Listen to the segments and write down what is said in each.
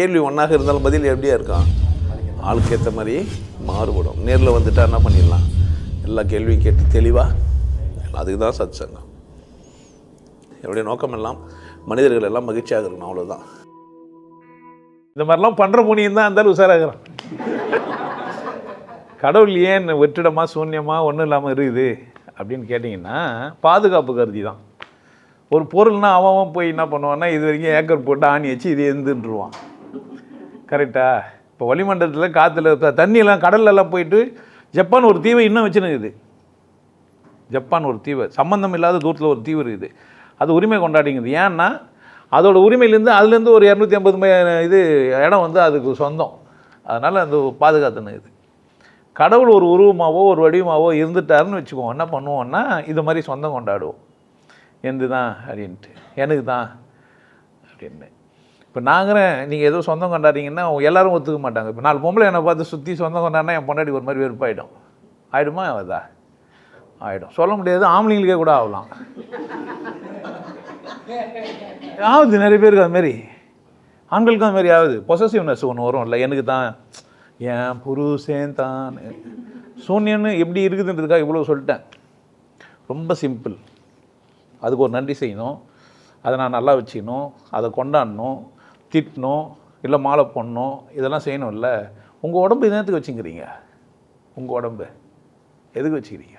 கேள்வி ஒன்றாக இருந்தாலும் பதில் எப்படியா இருக்கான் ஆளுக்கு ஏற்ற மாதிரி மாறுபடும். நேரில் வந்துட்டா என்ன பண்ணிடலாம்? எல்லா கேள்வியும் கேட்டு தெளிவாக அதுக்கு தான் சத் சங்கம் என்னுடைய நோக்கம் எல்லாம் மனிதர்கள் எல்லாம் மகிழ்ச்சியாக இருக்கணும் அவ்வளோதான் இந்த மாதிரிலாம் பண்ணுற முனியும் தான் இருந்தாலும் உஷாராகிறான் கடவுள் ஏன் வெற்றிடமா சூன்யமா ஒன்றும் இல்லாமல் இருக்குது அப்படின்னு கேட்டிங்கன்னா பாதுகாப்பு கருதி தான். ஒரு பொருள்னால் அவன் அவன் போய் என்ன பண்ணுவான்னா இது வரைக்கும் ஏக்கர் போட்டு ஆணி வச்சு இது எந்துன்றுவான். கரெக்டாக இப்போ வளிமண்டலத்தில் காற்றுல இப்போ தண்ணியெல்லாம் கடல்லலாம் போயிட்டு ஜப்பான் ஒரு தீவை இன்னும் வச்சுனுக்குது ஜப்பான் ஒரு தீவு. சம்மந்தம் இல்லாத தூரத்தில் ஒரு தீவு இருக்குது. அது உரிமை கொண்டாடிங்குது. ஏன்னா அதோட உரிமையிலேருந்து அதுலேருந்து ஒரு இரநூத்தி ஐம்பது இது இடம் வந்து அதுக்கு சொந்தம். அதனால் அந்த பாதுகாத்துன்னு கடவுள் ஒரு உருவமாகவோ ஒரு வடிவமாகவோ இருந்துட்டாருன்னு வச்சுக்குவோம் என்ன பண்ணுவோம்னா இது மாதிரி சொந்தம் கொண்டாடுவோம். எந்து தான் அப்படின்ட்டு. எனக்கு தான். அப்படின்னு இப்போ நாங்கிறேன் நீங்கள் ஏதோ சொந்தம் கொண்டாடுறீங்கன்னா எல்லோரும் ஒத்துக்க மாட்டாங்க. இப்போ நாலு பொம்பளை என்னை பார்த்து சுற்றி சொந்தம் கொண்டாடினா என் பொண்டாடி ஒரு மாதிரி வெறுப்பாயிடும். ஆயிடுமா? அதா? ஆகிடும் சொல்ல முடியாது. ஆம்பளைங்களுக்கே கூட ஆகலாம். ஆகுது. நிறைய பேருக்கு அதுமாரி ஆண்களுக்கும் அதுமாரி ஆகுது. பொசசிவ்னஸ் ஒன்று வரும் இல்லை. எனக்கு தான் என் புருஷன் தான். சூன்யன்னு எப்படி இருக்குதுன்றதுக்காக இவ்வளோ சொல்லிட்டேன். ரொம்ப சிம்பிள் அதுக்கு ஒரு நன்றி செய்யணும். அதை நான் நல்லா வச்சுக்கணும். அதை கொண்டாடணும். திட்டணும் இல்லை மாலை போடணும் இதெல்லாம் செய்யணும்ல. உங்கள் உடம்பு இதனத்துக்கு வச்சுக்கிறீங்க? உங்கள் உடம்பு. எதுக்கு வச்சுக்கிறீங்க?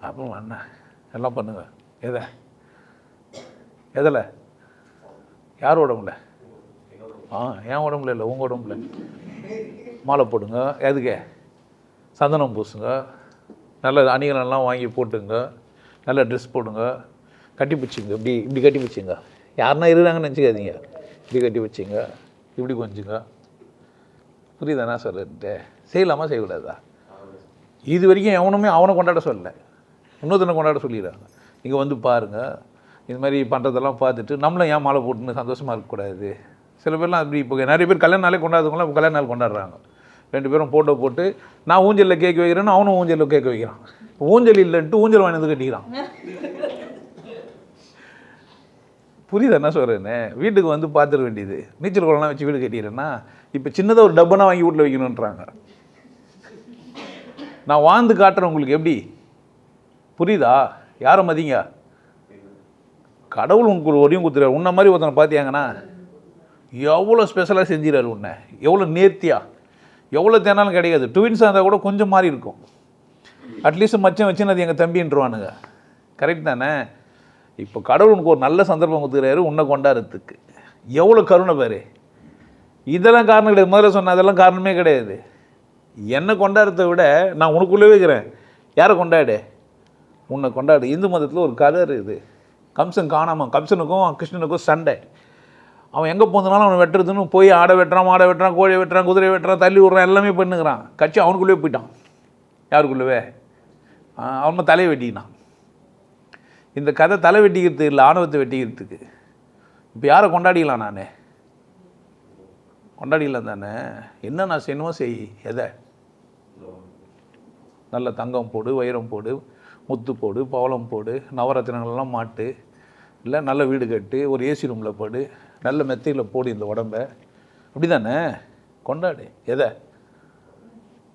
அப்புறம் என்ன எல்லாம் பண்ணுங்க. எதை? எதில்? யார் உடம்புல? ஆ என் உடம்புல இல்லை உங்கள் உடம்புல. மாலை போடுங்க. எதுக்கு? சந்தனம் பூசுங்க. நல்ல அணிகளெல்லாம் வாங்கி போட்டுங்க. நல்ல ட்ரெஸ் போடுங்க. கட்டி பிடிச்சிங்க இப்படி இப்படி கட்டி பிடிச்சிங்க யாருன்னா இருக்கிறாங்கன்னு நினச்சிக்காதீங்க. இப்படி கட்டி வச்சிங்க இப்படி கொஞ்சுங்க. புரியுதா என்ன சொல்லிட்டு செய்யலாமா? செய்யக்கூடாதா? இது வரைக்கும் எவனுமே அவனை கொண்டாட சொல்லலை. இன்னொருத்தனை கொண்டாட சொல்லிடுறாங்க. நீங்கள் வந்து பாருங்கள் இது மாதிரி பண்ணுறதெல்லாம் பார்த்துட்டு நம்மளும் ஏன் மாலை போட்டுன்னு சந்தோஷமாக இருக்கக்கூடாது சில பேர்லாம் அப்படி இப்போ நிறைய பேர் கல்யாண நாளே கொண்டாடுறவங்களாம் இப்போ கல்யாண நாள் கொண்டாடுறாங்க. ரெண்டு பேரும் ஃபோட்டோ போட்டு நான் ஊஞ்சலில் கேக் வைக்கிறேன்னு அவனும் ஊஞ்சலில் கேக் வைக்கிறான். ஊஞ்சல் இல்லைன்ட்டு ஊஞ்சல் வாங்கினது கட்டிக்கிறான். புரியுது என்ன சொல்கிறேன்னு வீட்டுக்கு வந்து பார்த்துட வேண்டியது. நீச்சல் குளம்லாம் வச்சு வீடு கட்டிக்கிறேன்னா இப்போ சின்னதாக ஒரு டப்பனா வாங்கி வீட்டில் வைக்கணுன்றாங்க. நான் வாழ்ந்து காட்டுறேன் உங்களுக்கு எப்படி? புரியுதா? யாரை மதிங்க? கடவுள் உனக்கு ஒரு ஒடியும் கொடுத்துறாரு உன்ன மாதிரி ஒருத்தனை பார்த்தியாங்கன்னா எவ்வளோ ஸ்பெஷலாக செஞ்சிடாரு உன்னை. எவ்வளோ நேர்த்தியாக எவ்வளோ தேனாலும் கிடையாது ட்வின்ஸாக இருந்தால் கூட கொஞ்சம் மாறி இருக்கும். அட்லீஸ்ட் மச்சம் வச்சுன்னு அது எங்கள் தம்பின்றவானுங்க. கரெக்ட் தானே? இப்போ கடவுள் உனக்கு ஒரு நல்ல சந்தர்ப்பம் கொடுத்துக்கிறாரு உன்னை கொண்டாடுறதுக்கு. எவ்வளோ கருணை பாரு. இதெல்லாம் காரணம் கிடையாது. முதல்ல சொன்ன அதெல்லாம் காரணமே கிடையாது. என்னை கொண்டாடுறத விட நான் உனக்குள்ளே வைக்கிறேன். யாரை கொண்டாடு? உன்னை கொண்டாடு. இந்து மதத்தில் ஒரு கதை இருக்குது. கம்சன் காணாமல் கம்சனுக்கும் கிருஷ்ணனுக்கும் சண்டை. அவன் எங்கே போனாலும் அவன் வெட்டுறதுன்னு போய் ஆடை வெட்டுறான் மாடை வெட்டுறான் கோழி வெட்டுறான் குதிரை வெட்டுறான் தள்ளி விட்றான் எல்லாமே பண்ணுகிறான். கட்சி அவனுக்குள்ளேயே போயிட்டான். யாருக்குள்ளவே? அவன் தலையை வெட்டினான் இந்த கதை தலை வெட்டிக்கிறதுக்கு இல்லை ஆணவத்தை வெட்டிக்கிறதுக்கு. இப்போ யாரை கொண்டாடிக்கலாம் நான்? கொண்டாடிக்கலாம் தானே? என்ன நான் செய்யணுமோ செய் எதை? நல்ல தங்கம் போடு வைரம் போடு முத்து போடு பவளம் போடு நவரத்தினங்கள்லாம் மாட்டு இல்லை நல்ல வீடு கட்டு ஒரு ஏசி ரூமில் போடு நல்ல மெத்தையில் போடு இந்த உடம்ப. அப்படி தானே கொண்டாடு எதை?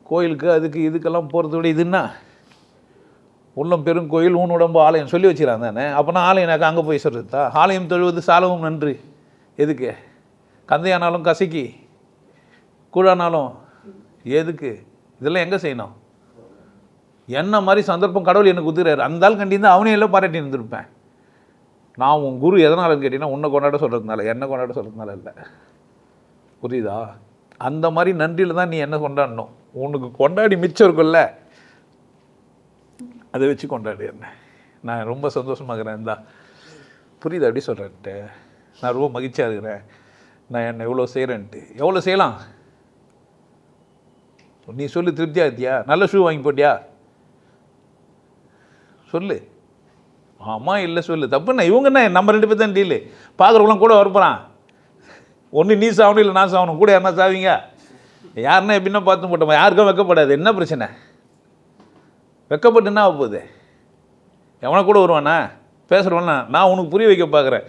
கோயிலுக்கு அதுக்கு இதுக்கெல்லாம் போகிறத விட இதுன்னா உள்ளம் பெரும் கோயில் ஊன் உடம்பு ஆலயம் சொல்லி வச்சுக்கிறாங்க தானே? அப்போனா ஆலயனாக்கா அங்கே போய் சொல்கிறதா ஆலயம் தொழுவது சாலவும் நன்று. எதுக்கு? கந்தையானாலும் கசக்கி கூழானாலும் எதுக்கு? இதெல்லாம் எங்கே செய்யணும்? என்ன மாதிரி சந்தர்ப்பம் கடவுள் எனக்கு குத்துறாரு. அந்த ஆள் கண்டிந்து அவனே எல்லாம் பாராட்டி இருந்திருப்பேன். நான் உன் குரு எதனாலன்னு கேட்டிங்கன்னா உன்னை கொண்டாட சொல்கிறதுனால என்ன கொண்டாட சொல்கிறதுனால இல்லை. புரியுதா? அந்த மாதிரி நன்றியில் தான் நீ என்ன கொண்டாடணும்? உனக்கு கொண்டாடி மிச்சம் இருக்குல்ல அதை வச்சு கொண்டாடு நான் ரொம்ப சந்தோஷமாக இருக்கிறேன். இந்தா புரியுது அப்படி சொல்கிறேன்ட்டு நான் ரொம்ப மகிழ்ச்சியாக இருக்கிறேன். நான் என்ன எவ்வளோ செய்கிறேன்ட்டு எவ்வளோ செய்யலாம்? நீ சொல்லு திருப்தியாக இருத்தியா நல்ல ஷூ வாங்கி போட்டியா? சொல்லு. ஆமாம் இல்லை சொல்லு. தப்புண்ணா இவங்க என்ன? நம்ம ரெண்டு பேர் தான் டீலு பார்க்குறவங்களாம் கூட வரப்போகிறான் ஒன்று நீ சாகணும் இல்லை நான் சாகணும் கூட யாருன்னா சாவீங்க? யாருன்னா எப்படின்னா பார்த்து போட்டோம்? யாருக்கும் வைக்கப்படாது. என்ன பிரச்சனை? வெக்கப்பட்டு என்ன ஆக போகுது. எவனை கூட வருவானா? பேசுகிறவனா நான் உனக்கு புரிய வைக்க பார்க்குறேன்.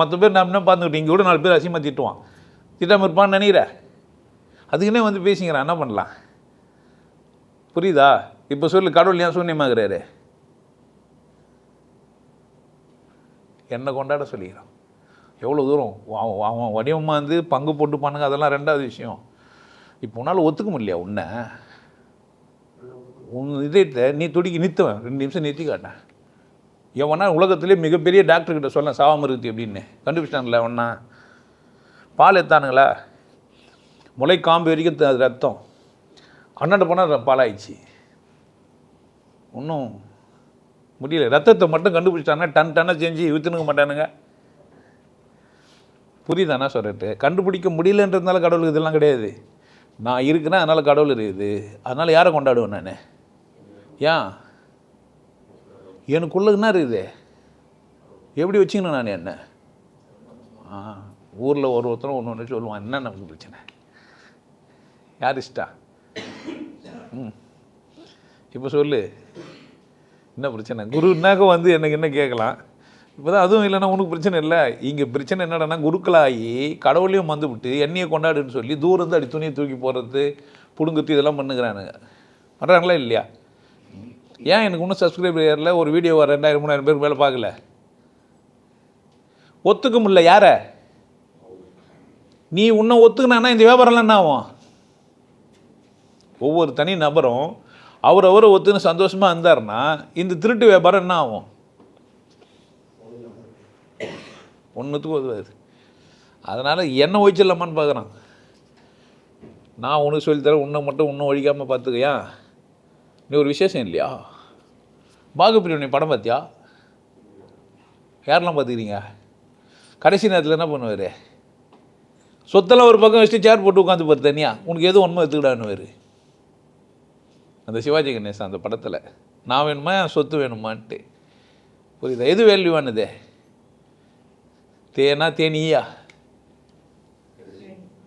மற்ற பேர் நான் என்ன பார்த்துக்கிட்டு இங்கே கூட நாலு பேர் அசிமா திட்டுவான். திட்டாமல் இருப்பான்னு நினைக்கிற? அதுக்குன்னே வந்து பேசிங்கிறான் என்ன பண்ணலாம்? புரியுதா? இப்போ சொல்லு கடவுள் ஏன் சூன்யமாகிறாரு என்னை கொண்டாட சொல்லிக்கிறான். எவ்வளோ தூரம்? அவன் அவன் வடிவமாக வந்து பங்கு போட்டு பண்ணுங்க அதெல்லாம் ரெண்டாவது விஷயம். இப்போ உன்னால் ஒத்துக்க முடியலையா உன்னை? உன் இதயத்தை நீ துடிக்கி நிறுத்துவேன் ரெண்டு நிமிஷம் நிறுத்தி காட்டேன் எவனா உலகத்திலே மிகப்பெரிய டாக்டர் கிட்ட சொல்ல சாவாம அப்படின்னு கண்டுபிடிச்சிட்டாங்களே ஒன்றா பால் எத்தானுங்களா முளை காம்பு வரைக்கும் அது ரத்தம். அண்ணாண்ட போனால் பாலாயிடுச்சு. ஒன்றும் முடியல. ரத்தத்தை மட்டும் கண்டுபிடிச்சிட்டாங்கன்னா டன் டன்னை செஞ்சு விற்றுனுக்க மாட்டானுங்க. புரியுதானா சொல்லிட்டு கண்டுபிடிக்க முடியலன்றதுனால கடவுளுக்கு இதெல்லாம் கிடையாது. நான் இருக்குன்னா அதனால் கடவுள் இருக்குது. அதனால் யாரை கொண்டாடுவேன் நான்? ஏன் எனக்குள்ள என்ன இருக்குது? எப்படி வச்சுக்கணும் நான் என்ன? ஆ ஊரில் ஒரு ஒருத்தரும் ஒன்று ஒன்று சொல்லுவான். என்ன நமக்கு பிரச்சனை? யார் இஷ்டா? ம். இப்போ சொல்லு. என்ன பிரச்சனை? குருனாக்க வந்து எனக்கு என்ன கேட்கலாம்? இப்போ தான் அதுவும் இல்லைன்னா உனக்கு பிரச்சனை இல்லை. இங்கே பிரச்சனை என்னடனா குருக்களாகி கடவுளையும் வந்து விட்டு எண்ணெயை கொண்டாடுன்னு சொல்லி தூரம் அடி துணியை தூக்கி போடுறது புடுங்குத்து இதெல்லாம் பண்ணுகிறானுங்க. பண்ணுறாங்களா இல்லையா? ஏன் எனக்கு இன்னும் சப்ஸ்கிரைபர் ஏறல? ஒரு வீடியோ ரெண்டாயிரம் மூணாயிரம் பேருக்கு மேலே பார்க்கல. ஒத்துக்க முடியல. யார? நீ உன்னை ஒத்துக்கினா இந்த வியாபாரம்லாம் என்ன ஆகும்? ஒவ்வொரு தனி நபரும் அவர் அவரை ஒத்துன்னு சந்தோஷமாக இருந்தாருன்னா இந்த திருட்டு வியாபாரம் என்ன ஆகும்? ஒன்றுத்துக்கு உதவாது அதனால் என்ன ஒழிச்சிடலாமான்னு பார்க்குறான். நான் உனக்கு சொல்லித்தரேன் உன்னை மட்டும் இன்னும் ஒழிக்காமல் பார்த்துக்கையா? நீ ஒரு விசேஷம் இல்லையா? பாகுபிரியோனி படம் பார்த்தியா யாரெல்லாம் பார்த்துக்கிறீங்க கடைசி நேரத்தில் என்ன பண்ணுவார்? சொத்தெல்லாம் ஒரு பக்கம் வச்சுட்டு சேர் போட்டு உட்காந்து பாரு தனியா. உனக்கு எதுவும் உண்மை எடுத்துக்கிடான்னு அந்த சிவாஜி கணேசன் அந்த படத்தில் நான் வேணுமா என் சொத்து வேணுமான்ட்டு. புரியுதா? எது வேல்யூவானது தேனா தேனியா?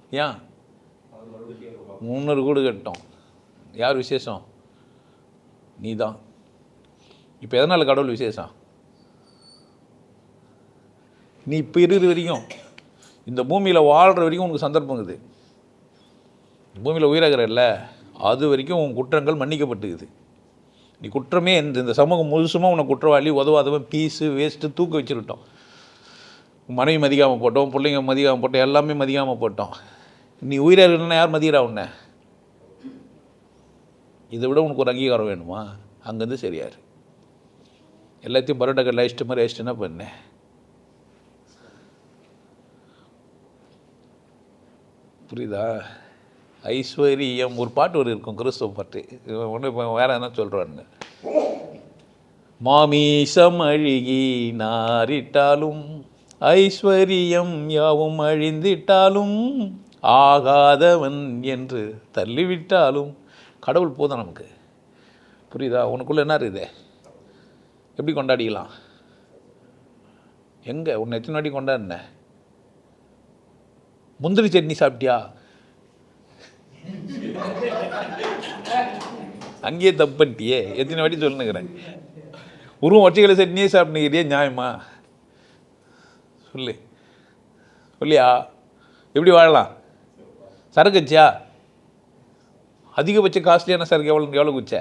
ஏன்? முந்நூறு கூடு கட்டோம். யார் விசேஷம்? நீ தான் இப்போ எதனால் கடவுள் விசேஷம்? நீ இப்போ இருக்கிற வரைக்கும் இந்த பூமியில் வாழ்கிற வரைக்கும் உனக்கு சந்தர்ப்பம் இருக்குது. பூமியில் உயிராகிறல்ல அது வரைக்கும் உன் குற்றங்கள் மன்னிக்கப்பட்டுக்குது. நீ குற்றமே இந்த இந்த சமூகம் முழுசுமாக உன்னை குற்றவாளி உதவாதவன் பீஸு வேஸ்ட்டு தூக்க வச்சுருட்டோம். மனைவி மதிக்காமல் போட்டோம் பிள்ளைங்க மதிக்காமல் போட்டோம் எல்லாமே மதிக்காமல் போட்டோம். நீ உயிராக இருக்கணும்னா யார் மதிக்கிறா உன்னை? இதை விட உனக்கு ஒரு அங்கீகாரம் வேணுமா? அங்கேருந்து சரியாரு எல்லாத்தையும் பரோட்டா கடையில் இஷ்டம் மாதிரி என்ன பண்ணேன் புரியுதா? ஐஸ்வர்யம் ஒரு பாட்டு ஒரு இருக்கும் கிறிஸ்துவ பாட்டு. ஒன்று இப்போ வேற என்ன சொல்கிறாங்க மாமீசம் அழுகி நாரிட்டாலும் ஐஸ்வர்யம் யாவும் அழிந்திட்டாலும் ஆகாதவன் என்று தள்ளிவிட்டாலும் கடவுள் போதும் நமக்கு. புரியுதா? உனக்குள்ளே என்ன இருக்குது? எப்படி கொண்டாடிக்கலாம்? எங்கே? உன்னை எத்தனை வாட்டி கொண்டாடின? முந்திரி சட்னி சாப்பிட்டியா? அங்கேயே தப்பு பண்ணிட்டியே. எத்தனை வாட்டி சொல்லுங்கிறேன் உருவம் ஒற்றைகளை சட்னியே சாப்பிட்டுக்கிறியே நியாயமா? சொல்லு. சொல்லியா? எப்படி வாழலாம்? சரக்குச்சியா அதிகபட்ச காஸ்ட்லியான சரக்கு எவ்வளோ எவ்வளோ குச்ச?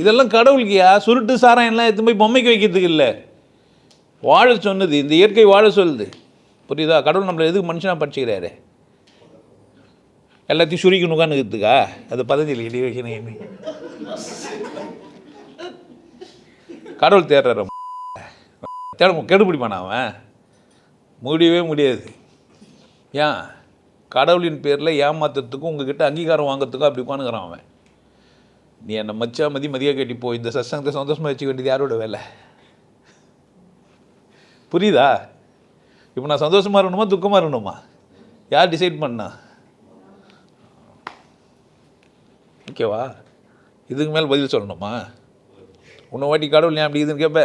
இதெல்லாம் கடவுளுக்கியா சுருட்டு சாராயம் எல்லாம் எடுத்து போய் பொம்மைக்கு வைக்கிறதுக்கு இல்லை. வாழ சொன்னது இந்த இயற்கை வாழ சொல்லுது. புரியுதா? கடவுள் நம்மளை எதுக்கு மனுஷனாக படிச்சுக்கிறாரு? எல்லாத்தையும் சுருக்கணும் உட்காந்துக்கிறதுக்கா அது பதஞ்சலி இடி வைக்கணும் கடவுள் தேடுற தேட கெடுபிடிப்பானா அவன்? முடியவே முடியாது. ஏன்? கடவுளின் பேரில் ஏமாத்துறதுக்கும் உங்ககிட்ட அங்கீகாரம் வாங்குறதுக்கும் அப்படி உட்காந்துக்கிறான் அவன். நீ என்னை மச்சா மதி மதியாக கட்டி போ இந்த சசங்கத்தை சந்தோஷமாக வச்சுக்க வேண்டியது யாரோட வேலை? புரியுதா? இப்போ நான் சந்தோஷமாக இருக்கணுமா துக்கமாக இருக்கணுமா? யார் டிசைட் பண்ணா? ஓகேவா இதுக்கு மேலே பதில் சொல்லணுமா? உன்னை வாட்டி கடவுள் ஏன் அப்படி இதுன்னு கேட்ப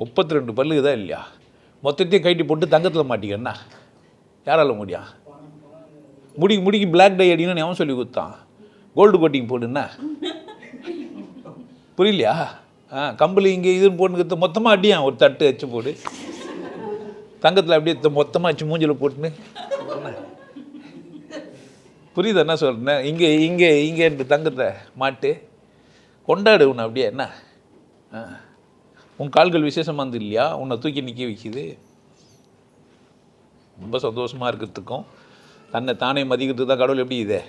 முப்பத்தி ரெண்டு பல்லு தான் இல்லையா? மொத்தத்தையும் கைட்டி போட்டு தங்கத்தில் மாட்டிக்கண்ணா யாரால முடியும் முடிக்கு முடிக்கு பிளாக் டை அடின்னு எவன் சொல்லி கொடுத்தான்? கோல்டு கோட்டிங் போடுன்னா புரியலையா? ஆ கம்பளி இங்கே இதுன்னு போட்டுக்கிறது மொத்தமாக அடியான் ஒரு தட்டு வச்சு போடு. தங்கத்தில் அப்படியே மொத்தமாக வச்சு மூஞ்சில் போட்டுன்னு. புரியுது? என்ன சொல்கிறேன் இங்கே இங்கே இங்கே தங்கத்தை மாட்டு. கொண்டாடு உன்னை அப்படியே என்ன? ஆ. உன் கால்கள் விசேஷமாக இருந்து இல்லையா உன்னை தூக்கி நிற்க வைக்குது. ரொம்ப சந்தோஷமாக இருக்கிறதுக்கும் தன்னை தானே மதிக்கிறதுக்கு தான் கடவுள் எப்படி இதே?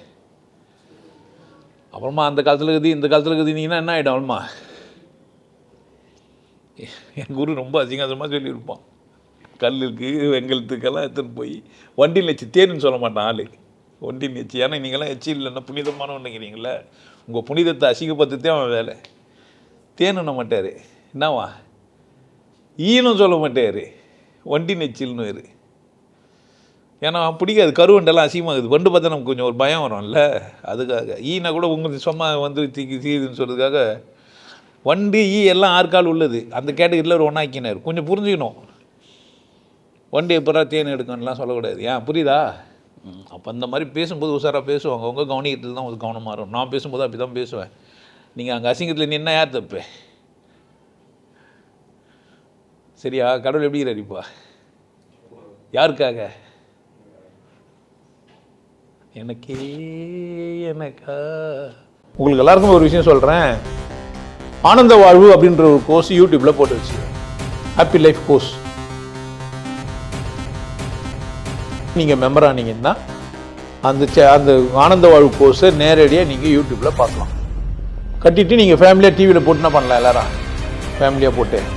அப்புறமா அந்த காலத்தில் இருக்குது இந்த காலத்தில் இருக்குதுனீங்கன்னா என்ன ஆகிடும் அவ்வளோமா என் குரு ரொம்ப அசிங்காசமாக சொல்லியிருப்பான். கல்லுக்கு வெங்கலத்துக்கெல்லாம் எடுத்துன்னு போய் வண்டியில் நெச்சு தேனுன்னு சொல்ல மாட்டான் ஆளு. வண்டியில் நெச்சு ஏன்னா நீங்களாம் எச்சி இல்லைன்னா புனிதமானவன்னுங்கிறீங்களே உங்கள் புனிதத்தை அசிங்கப்படுத்ததே அவன் வேலை. தேனுண்ண மாட்டார். என்னவா? ஈனும் சொல்ல மாட்டார். வண்டி நெச்சில்னு வேறு ஏன்னா பிடிக்காது. கருவண்டெல்லாம் அசிங்கமாகுது. வண்டு பார்த்தா நமக்கு கொஞ்சம் ஒரு பயம் வரும்ல. அதுக்காக. ஈனா கூட உங்களுக்கு சும்மா வந்து தீக்கி தீதுன்னு சொல்கிறதுக்காக வண்டு ஈ எல்லாம் ஆற்கால் உள்ளது. அந்த கேட்டகரியில் ஒரு ஒன்றாக்கினார் கொஞ்சம் புரிஞ்சுக்கணும். வண்டி எப்படா தேன் எடுக்கணும்லாம் சொல்லக்கூடாது. ஏன்? புரியுதா? அப்போ அந்த மாதிரி பேசும்போது உஷாராக பேசுவாங்க. அவங்க கவனிக்கிறதுல தான் ஒரு கவனமாக இருக்கும். நான் பேசும்போது அப்படி தான் பேசுவேன். நீங்கள் அங்கே அசிங்கத்தில் நின்னா யார் தப்பு? சரியா? கடவுள் எப்படி அறிப்பா யாருக்காக? எனக்கே எனக்கா? உங்களுக்கு எல்லாருக்கும் ஒரு விஷயம் சொல்கிறேன் ஆனந்த வாழ்வு அப்படின்ற ஒரு கோர்ஸ் யூடியூப்பில் போட்டு வச்சு ஹாப்பி லைஃப் கோர்ஸ் நீங்கள் மெம்பர் ஆனீங்கன்னா அந்த சே- அந்த ஆனந்த வாழ்வு கோர்ஸை நேரடியாக நீங்கள் யூடியூப்பில் பார்க்கலாம். கட்டிட்டு நீங்கள் ஃபேமிலியாக டிவியில் போட்டுனா பண்ணலாம் எல்லாரும். ஃபேமிலியாக போட்டு.